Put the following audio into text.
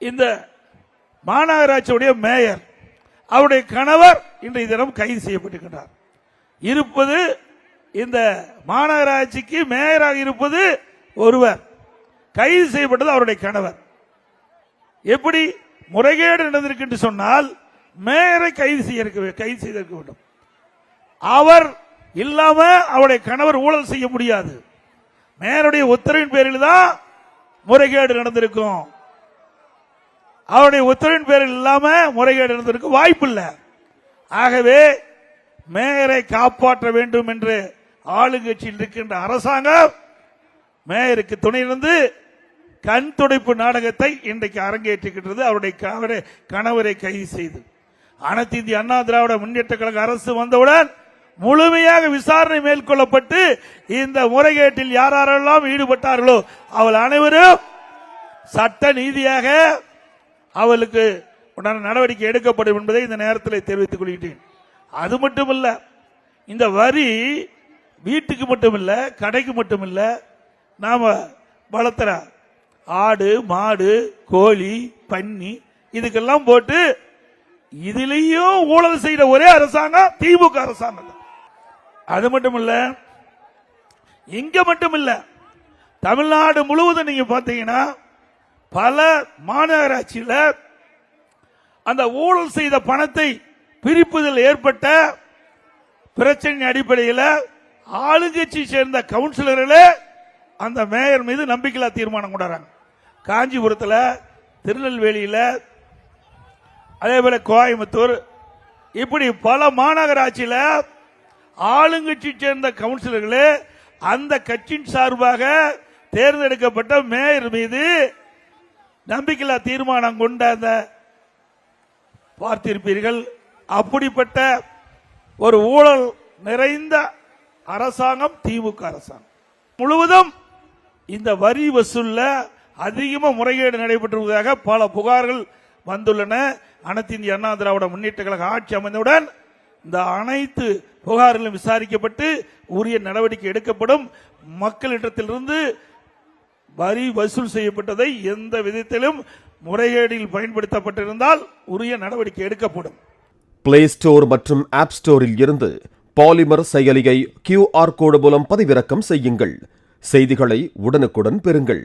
இந்த மாநகராட்சியுடைய மேயர் அவருடைய கணவர் இன்றைய தினம் கைது செய்யப்பட்டிருக்கிறார் இருப்பது இந்த மாநகராட்சிக்கு மேயராக இருப்பது ஒருவர் கைது செய்யப்பட்டது அவருடைய கணவர். எப்படி முறைகேடு நடந்திருக்கு என்று சொன்னால் மேயரை கைது செய்ய கைது செய்திருக்க வேண்டும். அவர் இல்லாம அவருடைய கணவர் ஊழல் செய்ய முடியாது. மேயருடைய உத்தரவின் பேரில் தான் முறைகேடு நடந்திருக்கும். அவருடைய உத்தரவின் பேரில் இல்லாம முறைகேடு நடந்திருக்கு வாய்ப்பு இல்லை ஆகவே மேயரை காப்பாற்ற வேண்டும் என்று ஆளுங்கட்சியில் இருக்கின்ற அரசாங்கம் மேயருக்கு துணை இருந்து கண் துடைப்பு நாடகத்தை இன்றைக்கு அரங்கேற்றுகின்றது. அவருடைய கணவரை கைது செய்து. அனைத்து இந்திய அண்ணா திராவிட முன்னேற்ற கழக அரசு வந்தவுடன் முழுமையாக விசாரணை மேற்கொள்ளப்பட்டு இந்த முறைகேட்டில் யாரெல்லாம் ஈடுபட்டார்களோ அவள் அனைவரும் சட்ட நீதியாக அவளுக்கு உண்டான நடவடிக்கை எடுக்கப்படும் என்பதை இந்த நேரத்தில் தெரிவித்துக் கொள்கிறேன் அது மட்டுமல்ல இந்த வரி வீட்டுக்கு மட்டுமில்ல கடைக்கு மட்டுமில்ல நாம் வளர்த்துற ஆடு மாடு கோழி பன்னி இதுக்கெல்லாம் போட்டு இதுலேயும் ஊழல் செய்த ஒரே அரசாங்கம் திமுக அரசாங்கம் தான். அது மட்டுமில்ல இங்க மட்டுமில்ல தமிழ்நாடு முழுவதும் நீங்க பாத்தீங்கன்னா பல மாநகராட்சியில் அந்த ஊழல் செய்த பணத்தை பிரிப்பதில் ஏற்பட்ட பிரச்சனை அடிப்படையில் ஆளுங்கட்சி சேர்ந்த கவுன்சிலர்களே அந்த மேயர் மீது நம்பிக்கையில்லா தீர்மானம் கொண்டாடுறாங்க. காஞ்சிபுரத்தில் திருநெல்வேலியில் அதே போல கோயம்புத்தூர் இப்படி பல மாநகராட்சியில் ஆளுங்கட்சி சேர்ந்த கவுன்சிலர்களே அந்த கட்சியின் சார்பாக தேர்ந்தெடுக்கப்பட்ட மேயர் மீது நம்பிக்கையில்லா தீர்மானம் கொண்ட அந்த பார்த்திருப்பீர்கள். அப்படிப்பட்ட ஒரு ஊழல் நிறைந்த அரசாங்கம் திமுக அரசாங்கம். முழுவதும் இந்த வரி வசூல்ல அதிகமாக முறைகேடு நடைபெற்றுவதாக பல புகார்கள் வந்துள்ளன. அனைத்து இந்திய அண்ணா திராவிட முன்னேற்ற கழக ஆட்சி அமைந்தவுடன் இந்த அனைத்து புகார்களும் விசாரிக்கப்பட்டு உரிய நடவடிக்கை எடுக்கப்படும். மக்களிடத்திலிருந்து வரி வசூல் செய்யப்பட்டதை எந்த விதத்திலும் முறைகேடில் பயன்படுத்தப்பட்டிருந்தால் உரிய நடவடிக்கை எடுக்கப்படும். பிளே ஸ்டோர் மற்றும் ஆப் ஸ்டோரில் இருந்து பாலிமர் செயலியை கியூஆர் கோடு மூலம் பதிவிறக்கம் செய்யுங்கள். செய்திகளை உடனுக்குடன் பெறுங்கள்.